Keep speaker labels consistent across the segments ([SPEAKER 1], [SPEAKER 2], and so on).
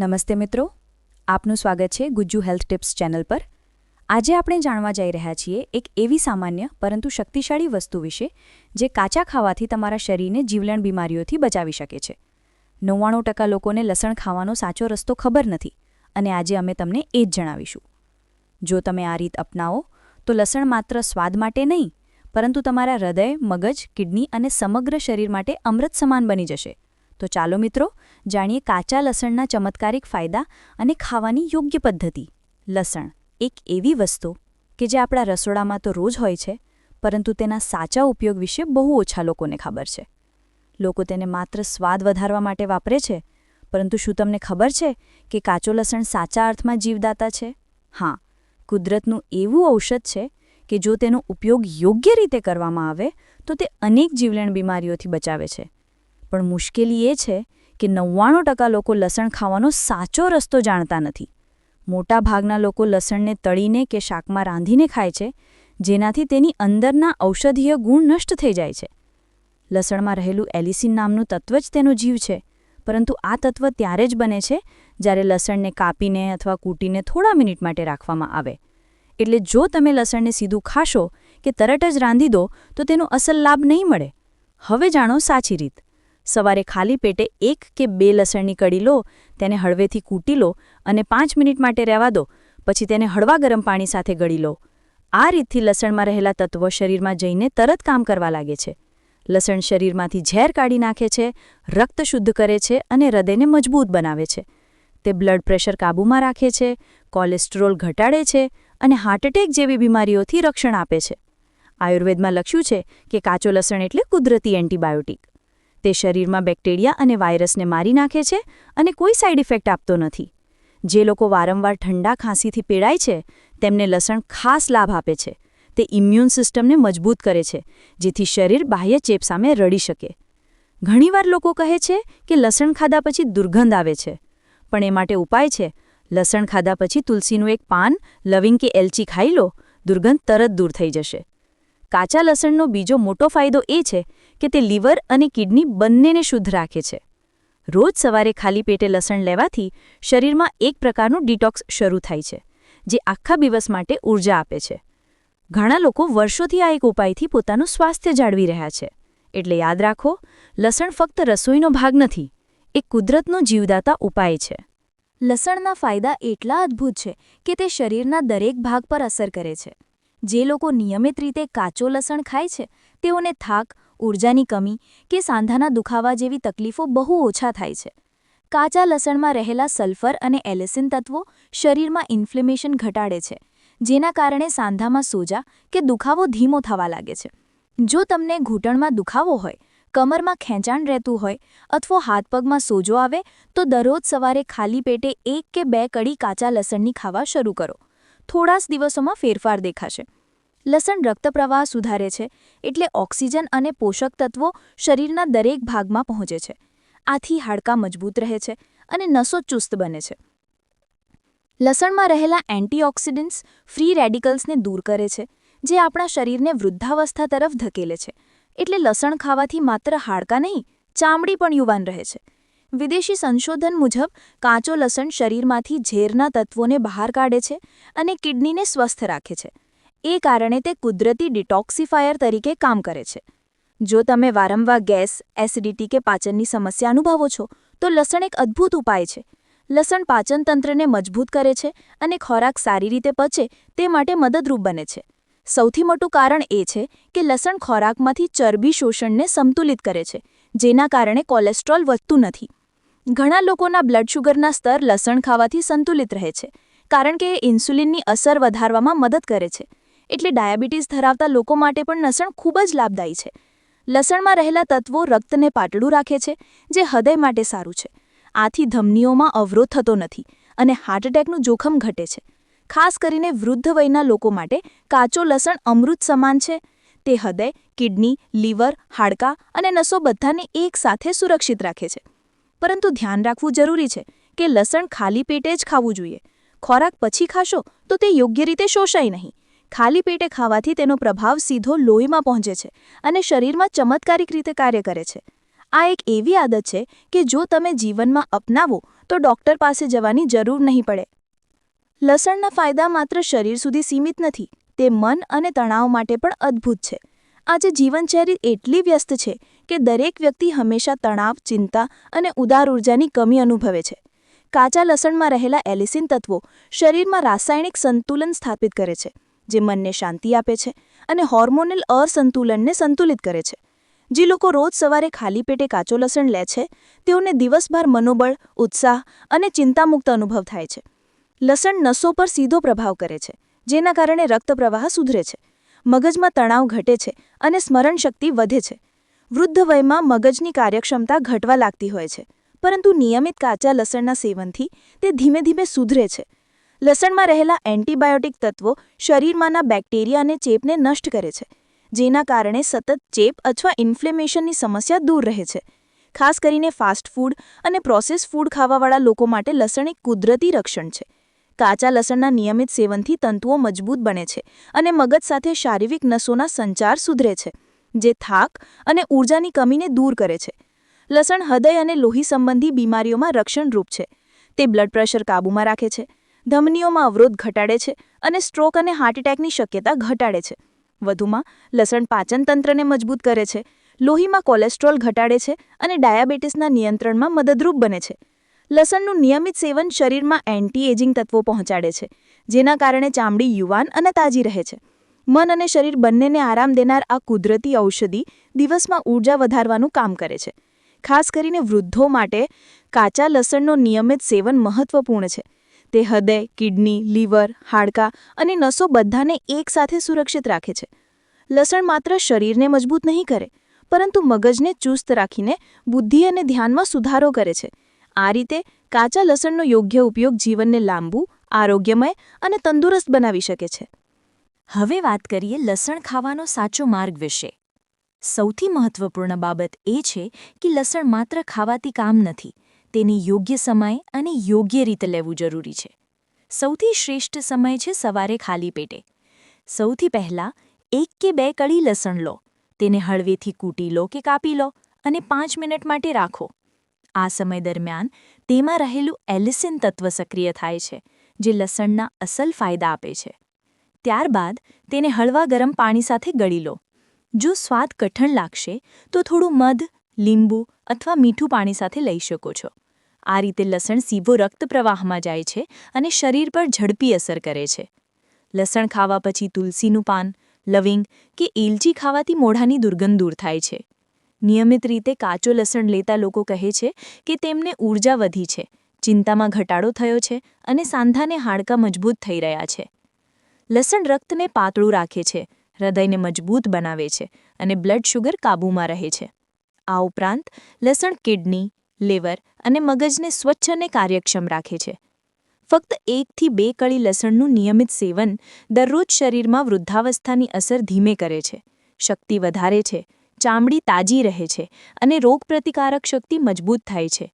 [SPEAKER 1] નમસ્તે મિત્રો, આપનું સ્વાગત છે ગુજ્જુ હેલ્થ ટિપ્સ ચેનલ પર. આજે આપણે જાણવા જઈ રહ્યા છીએ એક એવી સામાન્ય, પરંતુ શક્તિશાળી વસ્તુ વિશે, જે કાચા ખાવાથી તમારા શરીરને જીવલેણ બીમારીઓથી બચાવી શકે છે. નવ્વાણું ટકા લોકોને લસણ ખાવાનો સાચો રસ્તો ખબર નથી, અને આજે અમે તમને એ જ જણાવીશું. જો તમે આ રીત અપનાવો, તો લસણ માત્ર સ્વાદ માટે નહીં, પરંતુ તમારા હૃદય, મગજ, કિડની અને સમગ્ર શરીર માટે અમૃત સમાન બની જશે. તો ચાલો મિત્રો, જાણીએ કાચા લસણના ચમત્કારિક ફાયદા અને ખાવાની યોગ્ય પદ્ધતિ. લસણ એક એવી વસ્તુ કે જે આપણા રસોડામાં તો રોજ હોય છે, પરંતુ તેના સાચા ઉપયોગ વિશે બહુ ઓછા લોકોને ખબર છે. લોકો તેને માત્ર સ્વાદ વધારવા માટે વાપરે છે, પરંતુ શું તમને ખબર છે કે કાચો લસણ સાચા અર્થમાં જીવદાતા છે? હા, કુદરતનું એવું ઔષધ છે કે જો તેનો ઉપયોગ યોગ્ય રીતે કરવામાં આવે, તો તે અનેક જીવલેણ બીમારીઓથી બચાવે છે. પણ મુશ્કેલી એ છે કે નવ્વાણું ટકા લોકો લસણ ખાવાનો સાચો રસ્તો જાણતા નથી. મોટા ભાગના લોકો લસણને તળીને કે શાકમાં રાંધીને ખાય છે, જેનાથી તેની અંદરના ઔષધીય ગુણ નષ્ટ થઈ જાય છે. લસણમાં રહેલું એલિસિન નામનું તત્વ જ તેનો જીવ છે, પરંતુ આ તત્વ ત્યારે જ બને છે જ્યારે લસણને કાપીને અથવા કૂટીને થોડા મિનિટ માટે રાખવામાં આવે. એટલે જો તમે લસણને સીધું ખાશો કે તરત જ રાંધી દો, તો તેનો અસલ લાભ નહીં મળે. હવે જાણો સાચી રીત. સવારે ખાલી પેટે એક કે બે લસણની કડી લો, તેને હળવેથી કૂટી લો અને પાંચ મિનિટ માટે રહેવા દો, પછી તેને હળવા ગરમ પાણી સાથે ગળી લો. આ રીતથી લસણમાં રહેલા તત્વો શરીરમાં જઈને તરત કામ કરવા લાગે છે. લસણ શરીરમાંથી ઝેર કાઢી નાખે છે, રક્ત શુદ્ધ કરે છે અને હૃદયને મજબૂત બનાવે છે. તે બ્લડ પ્રેશર કાબૂમાં રાખે છે, કોલેસ્ટ્રોલ ઘટાડે છે અને હાર્ટએટેક જેવી બીમારીઓથી રક્ષણ આપે છે. આયુર્વેદમાં લખ્યું છે કે કાચો લસણ એટલે કુદરતી એન્ટીબાયોટિક. તે શરીરમાં બેક્ટેરિયા અને વાયરસને મારી નાખે છે અને કોઈ સાઇડ ઇફેક્ટ આપતો નથી. જે લોકો વારંવાર ઠંડા ખાંસીથી પીડાય છે, તેમને લસણ ખાસ લાભ આપે છે. તે ઇમ્યુન સિસ્ટમને મજબૂત કરે છે, જેથી શરીર બાહ્ય ચેપ સામે રડી શકે. ઘણીવાર લોકો કહે છે કે લસણ ખાધા પછી દુર્ગંધ આવે છે, પણ એ માટે ઉપાય છે. લસણ ખાધા પછી તુલસીનું એક પાન, લવિંગ કે એલચી ખાઈ લો, દુર્ગંધ તરત દૂર થઈ જશે. કાચા લસણનો બીજો મોટો ફાયદો એ છે કે તે લીવર અને કિડની બંનેને શુદ્ધ રાખે છે. રોજ સવારે ખાલી પેટે લસણ લેવાથી શરીરમાં એક પ્રકારનું ડિટોક્સ શરૂ થાય છે, જે આખા દિવસ માટે ઊર્જા આપે છે. ઘણા લોકો વર્ષોથી આ એક ઉપાયથી પોતાનું સ્વાસ્થ્ય જાળવી રહ્યા છે. એટલે યાદ રાખો, લસણ ફક્ત રસોઈનો ભાગ નથી, એ કુદરતનો જીવદાતા ઉપાય છે.
[SPEAKER 2] લસણના ફાયદા એટલા અદ્ભુત છે કે તે શરીરના દરેક ભાગ પર અસર કરે છે. જે લોકો નિયમિત રીતે કાચો લસણ ખાય છે, તેઓને થાક ઊર્જાની કમી કે સાંધાના દુખાવા જેવી તકલીફો બહુ ઓછા થાય છે. કાચા લસણમાં રહેલા સલ્ફર અને એલેસિન તત્વો શરીરમાં ઇન્ફ્લેમેશન ઘટાડે છે, જેના કારણે સાંધામાં સોજા કે દુખાવો ધીમો થવા લાગે છે. જો તમને ઘૂંટણમાં દુખાવો હોય, કમરમાં ખેંચાણ રહેતું હોય અથવા હાથપગમાં સોજો આવે, તો દરરોજ સવારે ખાલી પેટે એક કે બે કડી કાચા લસણની ખાવા શરૂ કરો. થોડા દિવસોમાં ફેરફાર દેખાશે. લસણ રક્તપ્રવાહ સુધારે છે એટલે ઓક્સિજન અને પોષક તત્વો શરીરના દરેક ભાગમાં પહોંચે છે. આથી હાડકાં મજબૂત રહે છે અને નસો ચુસ્ત બને છે. લસણમાં રહેલા એન્ટીઓક્સિડન્ટ્સ ફ્રી રેડિકલ્સને દૂર કરે છે, જે આપણા શરીરને વૃદ્ધાવસ્થા તરફ ધકેલે છે. એટલે લસણ ખાવાથી માત્ર હાડકાં નહીં, ચામડી પણ યુવાન રહે છે. વિદેશી સંશોધન મુજબ, કાચો લસણ શરીરમાંથી ઝેરના તત્વોને બહાર કાઢે છે અને કિડનીને સ્વસ્થ રાખે છે. એ કારણે તે કુદરતી ડિટોક્સિફાયર તરીકે કામ કરે છે. જો તમે વારંવાર ગેસ, એસિડિટી કે પાચનની સમસ્યા અનુભવો છો, તો લસણ એક અદ્ભુત ઉપાય છે. લસણ પાચનતંત્રને મજબૂત કરે છે અને ખોરાક સારી રીતે પચે તે માટે મદદરૂપ બને છે. સૌથી મોટું કારણ એ છે કે લસણ ખોરાકમાંથી ચરબી શોષણને સંતુલિત કરે છે, જેના કારણે કોલેસ્ટ્રોલ વધતું નથી. ઘણા લોકોના બ્લડ શુગરના સ્તર લસણ ખાવાથી સંતુલિત રહે છે, કારણ કે એ ઇન્સ્યુલિનની અસર વધારવામાં મદદ કરે છે. એટલે ડાયાબિટીસ ધરાવતા લોકો માટે પણ લસણ ખૂબ જ લાભદાયી છે. લસણમાં રહેલા તત્વો રક્તને પાતળું રાખે છે, જે હૃદય માટે સારું છે. આથી ધમનીઓમાં અવરોધ થતો નથી અને હાર્ટ એટેકનું જોખમ ઘટે છે. ખાસ કરીને વૃદ્ધ વયના લોકો માટે કાચો લસણ અમૃત સમાન છે. તે હૃદય, કિડની, લીવર, હાડકાં અને નસો બધાને એકસાથે સુરક્ષિત રાખે છે. પરંતુ ધ્યાન રાખવું જરૂરી છે કે લસણ ખાલી પેટે જ ખાવું જોઈએ. ખોરાક પછી ખાશો તો તે યોગ્ય રીતે શોષાય નહીં. ખાલી પેટે ખાવાથી તેનો પ્રભાવ સીધો લોહીમાં પહોંચે છે અને શરીરમાં ચમત્કારિક રીતે કાર્ય કરે છે. આ એક એવી આદત છે કે જો તમે જીવનમાં અપનાવો
[SPEAKER 1] તો ડૉક્ટર પાસે જવાની જરૂર નહીં પડે. લસણના ફાયદા માત્ર શરીર સુધી સીમિત નથી, તે મન અને તણાવ માટે પણ અદ્ભુત છે. આજે જીવનશૈલી એટલી વ્યસ્ત છે કે દરેક વ્યક્તિ હંમેશા તણાવ, ચિંતા અને ઉદાર ઉર્જાની કમી અનુભવે છે. કાચા લસણમાં રહેલા એલિસિન તત્વો શરીરમાં રાસાયણિક સંતુલન સ્થાપિત કરે છે. જે મનને શાંતિ આપે છે અને હોર્મોનલ અસંતુલનને સંતુલિત કરે છે. જે લોકો રોજ સવારે ખાલી પેટે કાચો લસણ લે છે, તેઓને દિવસભર મનોબળ, ઉત્સાહ અને ચિંતામુક્ત અનુભવ થાય છે. લસણ નસો પર સીધો પ્રભાવ કરે છે, જેના કારણે રક્ત પ્રવાહ સુધરે છે. મગજમાં તણાવ ઘટે છે અને સ્મરણ શક્તિ વધે છે. વૃદ્ધ વયમાં મગજની કાર્યક્ષમતા ઘટવા લાગતી હોય છે, પરંતુ નિયમિત કાચા લસણના સેવનથી તે ધીમે ધીમે સુધરે છે. લસણમાં રહેલા એન્ટીબાયોટિક તત્વો શરીરમાંના બેક્ટેરિયા અને ચેપને નષ્ટ કરે છે, જેના કારણે સતત ચેપ અથવા ઇન્ફ્લેમેશનની સમસ્યા દૂર રહે છે. ખાસ કરીને ફાસ્ટ ફૂડ અને પ્રોસેસ ફૂડ ખાવાવાળા લોકો માટે લસણ એક કુદરતી રક્ષણ છે. કાચા લસણના નિયમિત સેવનથી તંતુઓ મજબૂત બને છે અને મગજ સાથે શારીરિક નસોના સંચાર સુધરે છે, જે થાક અને ઊર્જાની કમીને દૂર કરે છે. લસણ હૃદય અને લોહી સંબંધી બીમારીઓમાં રક્ષણરૂપ છે. તે બ્લડ પ્રેશર કાબૂમાં રાખે છે. ધમનીઓમાં અવરોધ ઘટાડે છે અને સ્ટ્રોક અને હાર્ટ એટેકની શક્યતા ઘટાડે છે. વધુમાં, લસણ પાચનતંત્રને મજબૂત કરે છે, લોહીમાં કોલેસ્ટ્રોલ ઘટાડે છે અને ડાયાબિટીસના નિયંત્રણમાં મદદરૂપ બને છે. લસણનું નિયમિત સેવન શરીરમાં એન્ટી એજિંગ તત્વો પહોંચાડે છે, જેના કારણે ચામડી યુવાન અને તાજી રહે છે. મન અને શરીર બંનેને આરામ દેનાર આ કુદરતી ઔષધિ દિવસમાં ઊર્જા વધારવાનું કામ કરે છે. ખાસ કરીને વૃદ્ધો માટે કાચા લસણનો નિયમિત સેવન મહત્વપૂર્ણ છે. તે હૃદય, કિડની, લીવર, હાડકાં અને નસો બધાને એકસાથે સુરક્ષિત રાખે છે. લસણ માત્ર શરીરને મજબૂત નહીં કરે, પરંતુ મગજને ચુસ્ત રાખીને બુદ્ધિ અને ધ્યાનમાં સુધારો કરે છે. આ રીતે કાચા લસણનો યોગ્ય ઉપયોગ જીવનને લાંબુ, આરોગ્યમય અને તંદુરસ્ત બનાવી શકે છે.
[SPEAKER 2] હવે વાત કરીએ લસણ ખાવાનો સાચો માર્ગ વિશે. સૌથી મહત્વપૂર્ણ બાબત એ છે કે લસણ માત્ર ખાવાથી કામ નથી તેને યોગ્ય સમય અને યોગ્ય રીતે લેવું જરૂરી છે. સૌથી શ્રેષ્ઠ સમય છે સવારે ખાલી પેટે. સૌથી પહેલાં એક કે બે કળી લસણ લો, તેને હળવેથી કૂટી લો કે કાપી લો અને પાંચ મિનિટ માટે રાખો. આ સમય દરમિયાન તેમાં રહેલું એલિસિન તત્વ સક્રિય થાય છે, જે લસણના અસલ ફાયદા આપે છે. ત્યારબાદ તેને હળવા ગરમ પાણી સાથે ગળી લો. જો સ્વાદ કઠણ લાગશે, તો થોડું મધ, લીંબુ અથવા મીઠું પાણી સાથે લઈ શકો છો. આ રીતે લસણ સીધો રક્ત પ્રવાહમાં જાય છે અને શરીર પર ઝડપી અસર કરે છે. લસણ ખાવા પછી તુલસીનું પાન, લવિંગ કે એલચી ખાવાથી મોઢાની દુર્ગંધ દૂર થાય છે. નિયમિત રીતે કાચો લસણ લેતા લોકો કહે છે કે તેમને ઊર્જા વધી છે, ચિંતામાં ઘટાડો થયો છે અને સાંધાને હાડકાં મજબૂત થઈ રહ્યા છે. લસણ રક્તને પાતળું રાખે છે, હૃદયને મજબૂત બનાવે છે અને બ્લડ શુગર કાબૂમાં રહે છે. આ ઉપરાંત લસણ, કિડની, લેવર અને મગજને સ્વચ્છ અને કાર્યક્ષમ રાખે છે. ફક્ત એકથી બે કળી લસણનું નિયમિત સેવન દરરોજ શરીરમાં વૃદ્ધાવસ્થાની અસર ધીમે કરે છે. શક્તિ વધારે છે, ચામડી તાજી રહે છે અને રોગપ્રતિકારક શક્તિ મજબૂત થાય છે.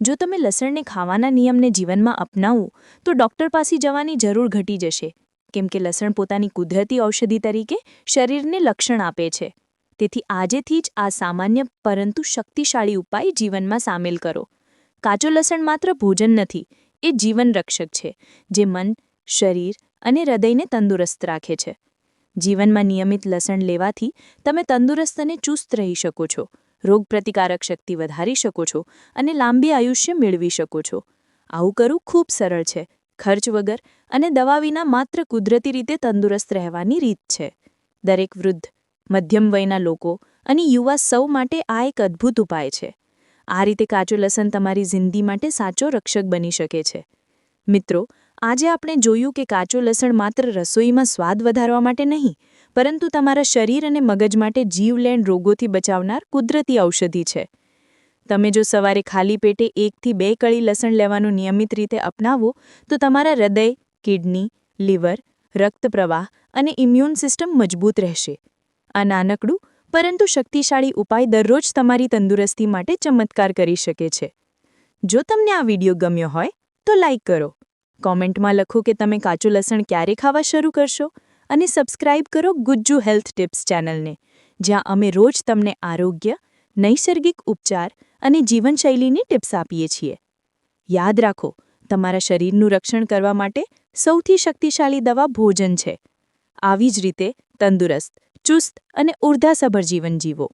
[SPEAKER 2] જો તમે લસણને ખાવાના નિયમને જીવનમાં અપનાવો, તો ડૉક્ટર પાસે જવાની જરૂર ઘટી જશે. કેમ કે લસણ પોતાની કુદરતી ઔષધિ તરીકે શરીરને લક્ષણ આપે છે. તેથી આજેથી જ આ સામાન્ય, પરંતુ શક્તિશાળી ઉપાય જીવનમાં સામેલ કરો. કાચો લસણ માત્ર ભોજન નથી, એ જીવન રક્ષક છે, જે મન, શરીર અને હૃદયને તંદુરસ્ત રાખે છે. જીવનમાં નિયમિત લસણ લેવાથી તમે તંદુરસ્ત અને ચુસ્ત રહી શકો છો, રોગપ્રતિકારક શક્તિ વધારી શકો છો અને લાંબી આયુષ્ય મેળવી શકો છો. આવું કરવું ખૂબ સરળ છે, ખર્ચ વગર અને દવા વિના માત્ર કુદરતી રીતે તંદુરસ્ત રહેવાની રીત છે. દરેક વૃદ્ધ મધ્યમ વયના લોકો અને યુવા સૌ માટે આ એક અદ્ભુત ઉપાય છે. આ રીતે કાચું લસણ તમારી જિંદગી માટે સાચો રક્ષક બની શકે છે. મિત્રો, આજે આપણે જોયું કે કાચું લસણ માત્ર રસોઈમાં સ્વાદ વધારવા માટે નહીં, પરંતુ તમારા શરીર અને મગજ માટે જીવલેણ રોગોથી બચાવનાર કુદરતી ઔષધિ છે. તમે જો સવારે ખાલી પેટે એકથી બે કળી લસણ લેવાનું નિયમિત રીતે અપનાવો, તો તમારા હૃદય, કિડની, લીવર રક્તપ્રવાહ અને ઇમ્યુન સિસ્ટમ મજબૂત રહેશે. આ નાનકડું, પરંતુ શક્તિશાળી ઉપાય દરરોજ તમારી તંદુરસ્તી માટે ચમત્કાર કરી શકે છે. જો તમને આ વિડિયો ગમ્યો હોય, તો લાઇક કરો. કોમેન્ટમાં લખો કે તમે કાચું લસણ ક્યારે ખાવા શરૂ કરશો અને સબસ્ક્રાઇબ કરો ગુજ્જુ હેલ્થ ટિપ્સ ચેનલને, જ્યાં અમે રોજ તમને આરોગ્ય, નૈસર્ગિક ઉપચાર અને જીવનશૈલીની ટિપ્સ આપીએ છીએ. યાદ રાખો, તમારા શરીરનું રક્ષણ કરવા માટે સૌથી શક્તિશાળી દવા ભોજન છે. આવી જ રીતે તંદુરસ્ત ચુસ્ત અને ઉર્ધાસભર જીવન જીવો.